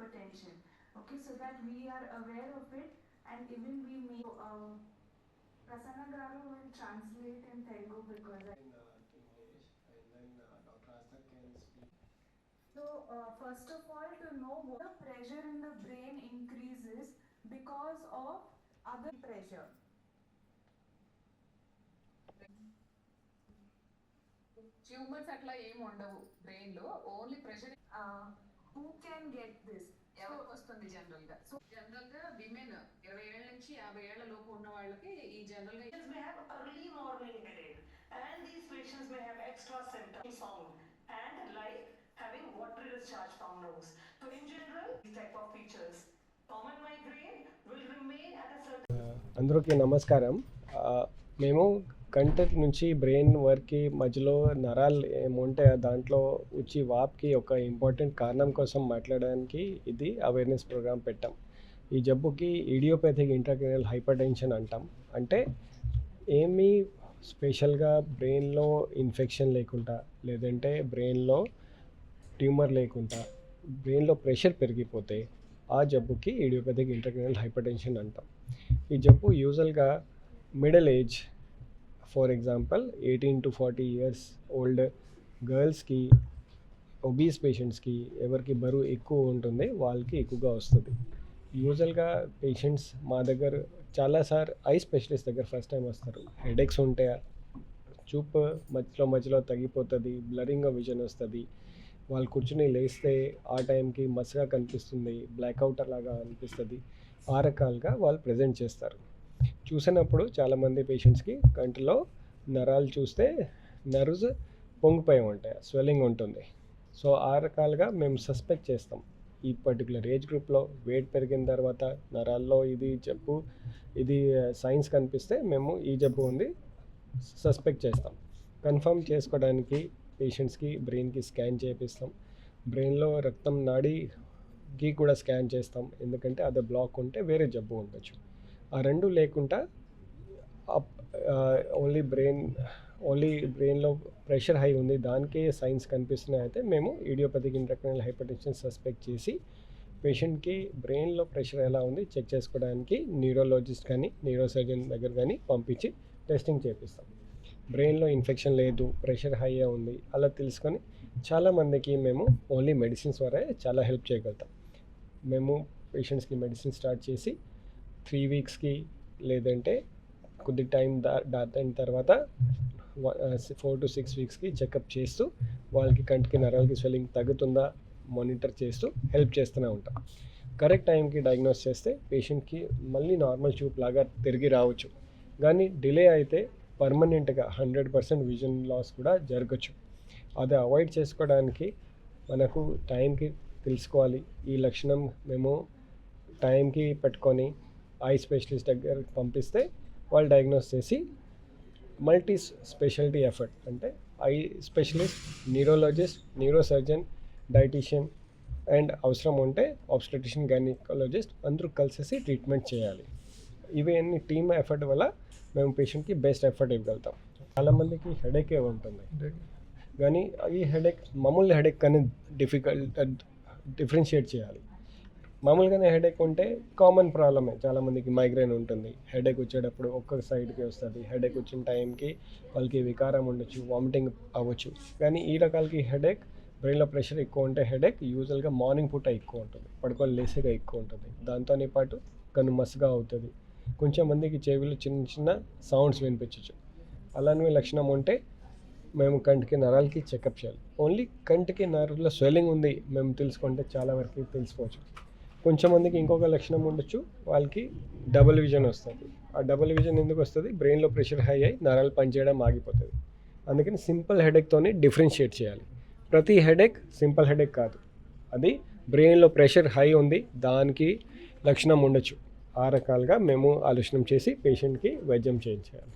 hypertension. Okay, so that we are aware of it and even we may. Uh, Prasanna Garu will translate in Telugu because I. in uh, English and then uh, Dr. Astak can speak. So, uh, first of all, to know what the pressure in the brain increases because of other pressure. Tumours అట్లా ఏం ఉండవు brain లో only pressure Uh, who can get this? ఎవరికి వస్తుంది జనరల్గా so జనరల్గా women ఇరవై ఏళ్ళ నుంచి యాభై ఏళ్ళ లోపు ఉన్న వాళ్ళకి ఈ జనరల్గా Patients may have early morning headache and these patients may have extra symptoms sound and like having water discharge from nose. So in general, these type of features, common migraine will remain at a certain అందరికీ నమస్కారం మేము contact నుంచి brain వరకు మధ్యలో నరాలు ఏముంటే దాంట్లో వచ్చి వాప్కి ఒక ఇంపార్టెంట్ కారణం కోసం మాట్లాడడానికి ఇది అవేర్నెస్ ప్రోగ్రామ్ పెట్టాం. ఈ జబ్బుకి ఇడియోపేథిక్ ఇంటర్క్రినల్ హైపర్ టెన్షన్ అంటాం. అంటే ఏమీ స్పెషల్గా బ్రెయిన్లో ఇన్ఫెక్షన్ లేకుండా లేదంటే బ్రెయిన్లో ట్యూమర్ లేకుండా బ్రెయిన్లో ప్రెషర్ పెరిగిపోతే ఆ జబ్బుకి ఇడియోపేథిక్ ఇంటర్క్రినల్ హైపర్ టెన్షన్ అంటాం. ఈ జబ్బు యూజువల్గా middle age for example eighteen to forty years old గర్ల్స్కి ఒబీస్ పేషెంట్స్కి ఎవరికి బరువు ఎక్కువ ఉంటుంది వాళ్ళకి ఎక్కువగా వస్తుంది. యూజువల్గా పేషెంట్స్ మా దగ్గర చాలాసార్ ఐ స్పెషలిస్ట్ దగ్గర ఫస్ట్ టైం వస్తారు. హెడేక్స్ ఉంటాయా చూపు మధ్యలో మధ్యలో తగ్గిపోతుంది బ్లరింగ్ విజన్ వస్తుంది. వాళ్ళు కూర్చుని లేస్తే ఆ టైంకి మసగా కనిపిస్తుంది బ్లాక్అవుట్ లాగా అనిపిస్తుంది. ఆ రకాలుగా వాళ్ళు ప్రజెంట్ చేస్తారు. చూసినప్పుడు చాలామంది పేషెంట్స్కి కంటిలో నరాలు చూస్తే నర్వ్స్ పొంగిపోయి ఉంటాయి స్వెల్లింగ్ ఉంటుంది. సో ఆ రకాలుగా మేము సస్పెక్ట్ చేస్తాం. ఈ పర్టికులర్ ఏజ్ గ్రూప్లో వెయిట్ పెరిగిన తర్వాత నరాల్లో ఇది జబ్బు ఇది సైన్స్ కనిపిస్తే మేము ఈ జబ్బు ఉంది సస్పెక్ట్ చేస్తాం. కన్ఫర్మ్ చేసుకోవడానికి పేషెంట్స్కి బ్రెయిన్కి స్కాన్ చేపిస్తాం. బ్రెయిన్లో రక్తం నాడికి కూడా స్కాన్ చేస్తాం. ఎందుకంటే అది బ్లాక్ ఉంటే వేరే జబ్బు ఉండొచ్చు. ఆ రెండు లేకుండా ఓన్లీ బ్రెయిన్ ఓన్లీ బ్రెయిన్లో ప్రెషర్ హై ఉంది. దానికే సైన్స్ కనిపిస్తున్నాయి. అయితే మేము ఇడియోపతిక్ ఇంట్రాక్రినల్ హైపర్టెన్షన్ సస్పెక్ట్ చేసి పేషెంట్కి బ్రెయిన్లో ప్రెషర్ ఎలా ఉంది చెక్ చేసుకోవడానికి న్యూరోలజిస్ట్ కానీ న్యూరోసర్జన్ దగ్గర కానీ పంపించి టెస్టింగ్ చేపిస్తాం. బ్రెయిన్లో ఇన్ఫెక్షన్ లేదు ప్రెషర్ హై ఉంది అలా తెలుసుకొని చాలామందికి మేము ఓన్లీ మెడిసిన్స్ వరే చాలా హెల్ప్ చేయగలుగుతాం. మేము పేషెంట్స్కి మెడిసిన్ స్టార్ట్ చేసి త్రీ వీక్స్కి లేదంటే కొద్ది టైం దా దాటిన తర్వాత ఫోర్ టు సిక్స్ వీక్స్కి చెకప్ చేస్తూ వాళ్ళకి కంటికి నరాలకి స్వెల్లింగ్ తగ్గుతుందా మానిటర్ చేస్తూ హెల్ప్ చేస్తూనే ఉంటాం. కరెక్ట్ టైంకి డయాగ్నోస్ చేస్తే పేషెంట్కి మళ్ళీ నార్మల్ చూపు లాగా తిరిగి రావచ్చు. కానీ డిలే అయితే పర్మనెంట్గా హండ్రెడ్ పర్సెంట్ విజన్ లాస్ కూడా జరగచ్చు. అది అవాయిడ్ చేసుకోవడానికి మనకు టైంకి తెలుసుకోవాలి. ఈ లక్షణం మేము టైంకి పెట్టుకొని ఐ స్పెషలిస్ట్ దగ్గరికి పంపిస్తే వాళ్ళు డయాగ్నోస్ చేసి మల్టీ స్పెషాలిటీ ఎఫర్ట్ అంటే eye specialist neurologist neurosurgeon dietician and అవసరం ఉంటే ఆబ్స్టెటిషియన్ గైనకాలజిస్ట్ అందరూ కలిసేసి ట్రీట్మెంట్ చేయాలి. ఇవన్నీ టీమ్ ఎఫర్ట్ వల్ల మేము పేషెంట్కి బెస్ట్ ఎఫర్ట్ ఇవ్వగలుగుతాం. చాలామందికి హెడేకే ఉంటుంది. కానీ ఈ హెడేక్ మామూలు హెడేక్ కానీ డిఫికల్ట్ డిఫరెన్షియేట్ చేయాలి. మామూలుగానే హెడేక్ ఉంటే కామన్ ప్రాబ్లమే. చాలామందికి మైగ్రేన్ ఉంటుంది. హెడేక్ వచ్చేటప్పుడు ఒక్క సైడ్కి వస్తుంది. హెడేక్ వచ్చిన టైంకి వాళ్ళకి వికారం ఉండొచ్చు వామిటింగ్ అవ్వచ్చు. కానీ ఈ రకాలకి హెడేక్ బ్రెయిన్లో ప్రెషర్ ఎక్కువ ఉంటే హెడేక్ యూజువల్గా మార్నింగ్ పూట ఎక్కువ ఉంటుంది. పడుకొని లేసేగా ఎక్కువ ఉంటుంది. దాంతోనే పాటు కన్ను మసగా అవుతుంది. కొంచెం మందికి చెవిలో చిన్న చిన్న సౌండ్స్ వినిపించవచ్చు అలానే లక్షణం ఉంటే మేము కంటికి నరాలకి చెకప్ చేయాలి. ఓన్లీ కంటికి నరాల్లో స్వెల్లింగ్ ఉంది మేము తెలుసుకుంటే చాలా వరకు తెలుసుకోవచ్చు. కొంచెం మందికి ఇంకొక లక్షణం ఉండొచ్చు. వాళ్ళకి డబుల్ విజన్ వస్తుంది. ఆ డబుల్ విజన్ ఎందుకు వస్తుంది? బ్రెయిన్లో ప్రెషర్ హై అయ్యి నరాలు పనిచేయడం ఆగిపోతుంది. అందుకని సింపుల్ హెడేక్తోనే డిఫరెన్షియేట్ చేయాలి. ప్రతి హెడేక్ సింపుల్ హెడేక్ కాదు. అది బ్రెయిన్లో ప్రెషర్ హై ఉంది. దానికి లక్షణం ఉండొచ్చు. ఆ రకాలుగా మేము ఆలోచన చేసి పేషెంట్కి వైద్యం చేయించాలి.